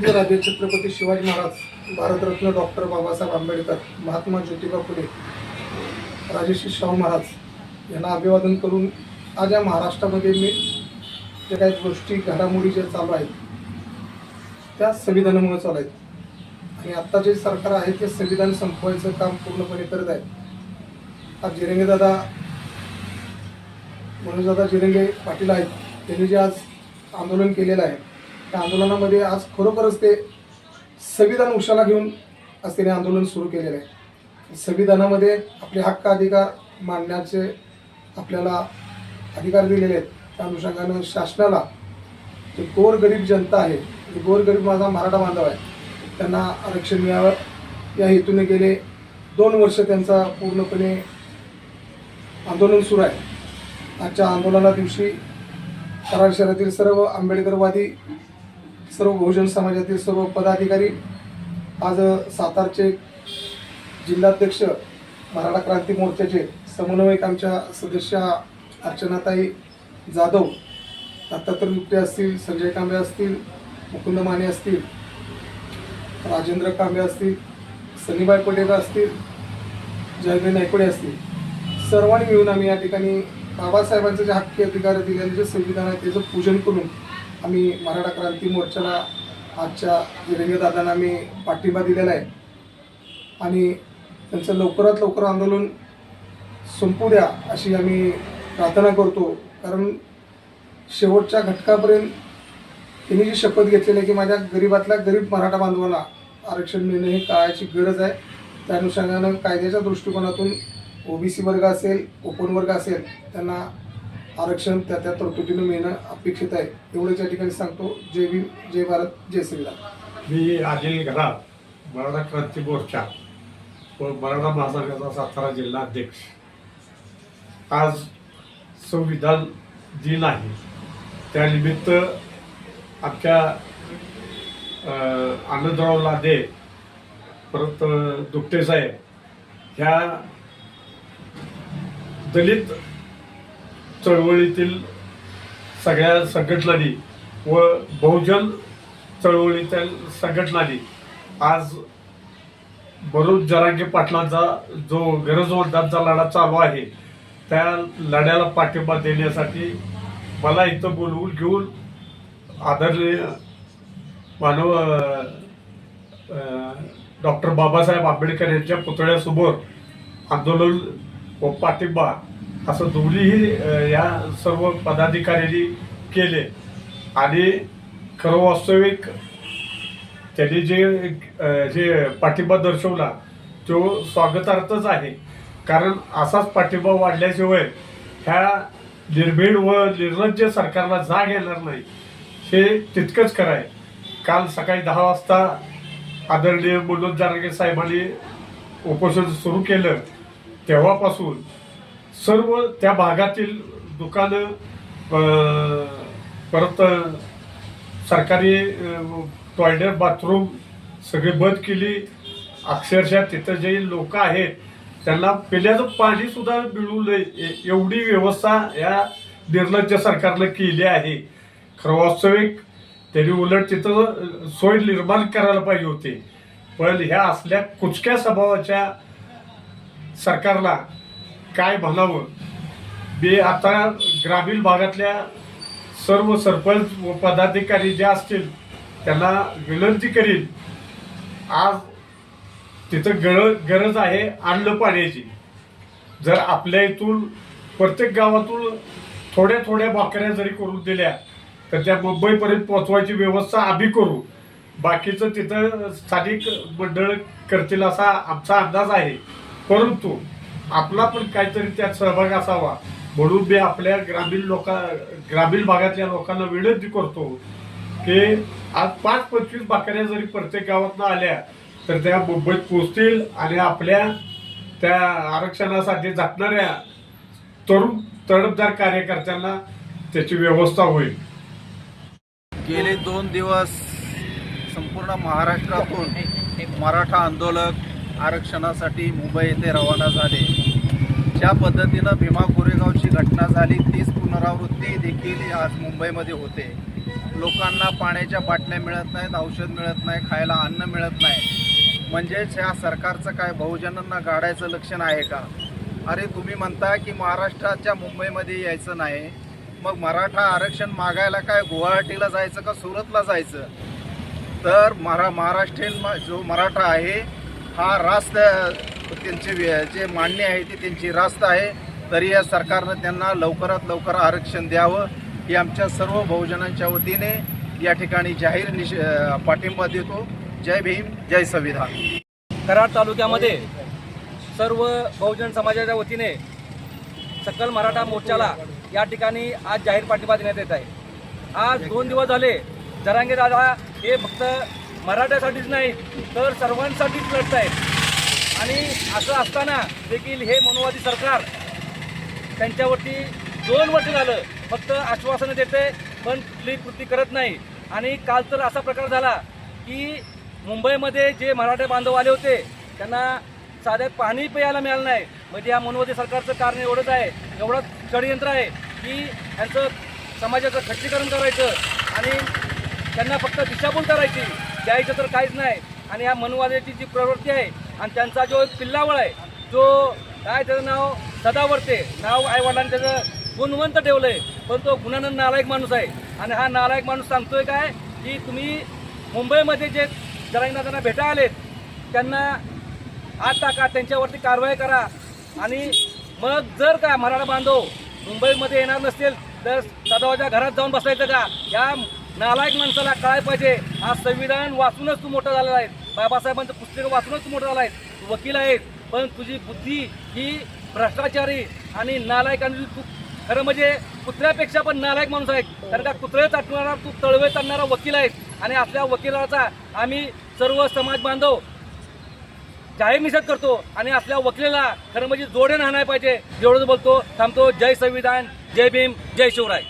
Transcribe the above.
भारताचे राजे छत्रपती शिवाजी महाराज भारतरत्न डॉक्टर बाबासाहेब आंबेडकर महात्मा ज्योतिबा फुले राजेश्री शाहू महाराज यांना अभिवादन करून आज या महाराष्ट्रामध्ये मी जे काही गोष्टी घडामोडी ज्या चालू आहेत त्या संविधानामुळे चालू आहेत. आणि आत्ता जे सरकार आहे ते संविधान संपवायचं काम पूर्णपणे करत आहे आज जिरंगे दादा मनोजदादा जिरंगे पाटील आहेत त्यांनी जे आज आंदोलन केलेलं आहे त्या आंदोलनामध्ये आज खरोखरच ते संविधान उशाला घेऊन आज त्याने आंदोलन सुरू केलेलं आहे. संविधानामध्ये आपले हक्क अधिकार मांडण्याचे आपल्याला अधिकार दिलेले आहेत. त्या अनुषंगानं शासनाला जे गोरगरीब जनता आहे जे गोरगरीब माझा मराठा बांधव आहे त्यांना आरक्षण मिळावं. या हेतूने गेले दोन वर्ष त्यांचा पूर्णपणे आंदोलन सुरू आहे. आजच्या आंदोलना दिवशी कराड शहरातील सर्व आंबेडकरवादी सर्व बहुजन समाजातील सर्व पदाधिकारी आज सातारचे जिल्हाध्यक्ष मराठा क्रांती मोर्चाचे समन्वयक आमच्या सदस्य अर्चनाताई जाधव दत्तात्रय गुप्ते असतील संजय कांबे असतील मुकुंद माने असतील राजेंद्र कांबे असतील सनीबाई पटेल असतील जयबेन नायकोडे असतील. सर्वांनी मिळून आम्ही या ठिकाणी बाबासाहेबांचे जे हक्की अधिकार दिलेले जे संविधान आहे त्याचं पूजन करून आम्ही मराठा क्रांती मोर्चाला आजच्या जिरंगे आम्ही पाठिंबा दिलेला आहे. आणि त्यांचं लवकरात लवकर आंदोलन संपू द्या अशी आम्ही प्रार्थना करतो. कारण शेवटच्या घटकापर्यंत त्यांनी जी शपथ घेतलेली आहे की माझ्या गरीबातल्या गरीब मराठा बांधवांना आरक्षण मिळणं ही काळाची गरज आहे. त्या अनुषंगानं कायद्याच्या दृष्टिकोनातून ओबीसी वर्ग असेल ओपन वर्ग असेल त्यांना आरक्षण त्या त्या तरतुदीनं मिळणं अपेक्षित आहे. एवढंच या ठिकाणी सांगतो. जय भीम जय भारत जय श्रीराम. मी अनिल घरात मराठा क्रांती मोर्चा व मराठा महासंघाचा सातारा जिल्हा अध्यक्ष. आज संविधान दिन आहे. त्यानिमित्त आमच्या आनंदराव लादे परत अं, दुपटे साहेब ह्या दलित चळवळीतील सगळ्या संघटनांनी व बहुजन चळवळीतील संघटनांनी आज बरोच जरांगे पाटलांचा जो गरजवंतांचा लढा चालू आहे त्या लढ्याला पाठिंबा देण्यासाठी मला इथं बोलवून घेऊन आदरणीय मानव डॉक्टर बाबासाहेब आंबेडकर यांच्या पुतळ्यासमोर आंदोलन व पाठिंबा असं दोन्हीही या सर्व पदाधिकाऱ्यांनी केले. आणि खरं वास्तविक त्यांनी जे जे पाठिंबा दर्शवला तो स्वागतार्थच आहे. कारण असाच पाठिंबा वाढल्याशिवाय ह्या निर्भीड व निर्लज्ज सरकारला जाग येणार नाही. हे तितकंच खरं आहे. काल सकाळी दहा वाजता आदरणीय मनोज जारगे साहेबांनी उपोषण सुरू केलं. तेव्हापासून सर्व त्या भागातील दुकानं परत सरकारी टॉयलेट बाथरूम सगळी बंद केली. अक्षरशः तिथं जे लोक आहेत त्यांना पिण्याचं पाणी सुद्धा मिळू नये एवढी व्यवस्था या निर्लज्ज सरकारनं केली आहे. खरं वास्तविक त्यांनी उलट तिथं सोय निर्माण करायला पाहिजे होती. पण ह्या असल्या कुचक्या स्वभावाच्या सरकारला काय म्हणावं? बे आता ग्रामीण भागातल्या सर्व सरपंच व पदाधिकारी जे असतील त्यांना विनंती करीन. आज तिथं गर गरज आहे अन्न पाण्याची. जर आपल्या इथून प्रत्येक गावातून थोड्या थोड्या भाकऱ्या जरी करून दिल्या तर त्या मुंबईपर्यंत पोहोचवायची व्यवस्था आम्ही करू. बाकीचं तिथं स्थानिक मंडळ करतील असा आमचा अंदाज आहे. परंतु आपला पण काहीतरी त्यात सहभाग असावा. म्हणून मी आपल्या ग्रामीण लोका ग्रामीण भागातल्या लोकांना विनंती करतो की आज पाच पंचवीस बाकऱ्या जरी प्रत्येक गावातनं आल्या तर त्या मुंबईत पोचतील आणि आपल्या त्या आरक्षणासाठी झटणाऱ्या तरुण तडफदार कार्यकर्त्यांना त्याची व्यवस्था होईल. गेले दोन दिवस संपूर्ण महाराष्ट्रातून मराठा आंदोलक आरक्षणासाठी मुंबई येथे रवाना झाले. ज्या पद्धतीनं भीमा कोरेगावची घटना झाली तीच पुनरावृत्ती देखील आज मुंबईमध्ये होते. लोकांना पाण्याच्या बाटल्या मिळत नाहीत औषध मिळत नाही खायला अन्न मिळत नाही. म्हणजेच ह्या सरकारचं काय बहुजनांना गाडायचं लक्षण आहे का? अरे तुम्ही म्हणता की महाराष्ट्राच्या मुंबईमध्ये यायचं नाही. मग मराठा आरक्षण मागायला काय गुवाहाटीला जायचं का सुरतला जायचं? तर मरा महाराष्ट्रीयन म- जो मराठा आहे हा रास्त त्यांचे जे मान्य आहे ते त्यांची रास्त आहे. तरी या सरकारनं त्यांना लवकरात लवकर आरक्षण द्यावं ही आमच्या सर्व बहुजनांच्या वतीने या ठिकाणी जाहीर निश पाठिंबा देतो. जय भीम जय संविधान. कराड तालुक्यामध्ये सर्व बहुजन समाजाच्या वतीने सकल मराठा मोर्चाला या ठिकाणी आज जाहीर पाठिंबा देण्यात येत आहे. आज दोन दिवस झाले जरांगे दादा हे फक्त मराठ्यासाठीच नाही तर सर्वांसाठीच लढत आहेत आणि असं असताना देखील हे मनोवादी सरकार त्यांच्यावरती दोन वर्ष झालं फक्त आश्वासनं देते पण कुठली कृती करत नाही. आणि काल तर असा प्रकार झाला की मुंबईमध्ये जे मराठे बांधव आले होते त्यांना साध्यात पाणी प्यायला मिळालं नाही. म्हणजे या मनोवादी सरकारचं कारण एवढंच आहे एवढं षडयंत्र आहे की यांचं समाजाचं खच्चीकरण करायचं आणि त्यांना फक्त दिशाभूल करायची. द्यायचं तर काहीच नाही. आणि या मनुवाद्याची जी प्रवृत्ती आहे आणि त्यांचा जो एक पिल्लावळ आहे जो काय त्याचं नाव? सदावरते. नाव आईवडिलांनी त्याचं गुणवंत ठेवलंय. पण तो गुणानं नालायक माणूस आहे. आणि हा नालायक माणूस सांगतोय काय? की तुम्ही मुंबईमध्ये जे जरांना त्यांना भेटा आलेत त्यांना आत टाका त्यांच्यावरती कारवाई करा. आणि मग जर का मराठा बांधव मुंबईमध्ये येणार नसतील तर सदावाच्या घरात जाऊन बसायचं का? या नालायक माणसाला काय पाहिजे. हा संविधान वाचूनच तू मोठा झालेला आहे बाबासाहेबांचं पुस्तक वाचूनच तू मोठा झाला आहे तू वकील आहेस. पण तुझी बुद्धी ही भ्रष्टाचारी आणि नालायक आणि तू खरं म्हणजे कुत्र्यापेक्षा पण नालायक माणूस आहे कारण का कुत्रे चाटणारा तू तळवे चाटणारा वकील आहेस. आणि आपल्या वकिलाचा आम्ही सर्व समाज बांधव जाहीर निषेध करतो. आणि आपल्या वकिलाला खरं म्हणजे जोडे नाही पाहिजे. एवढंच बोलतो. थांबतो. जय संविधान. जय भीम. जय शिवराय.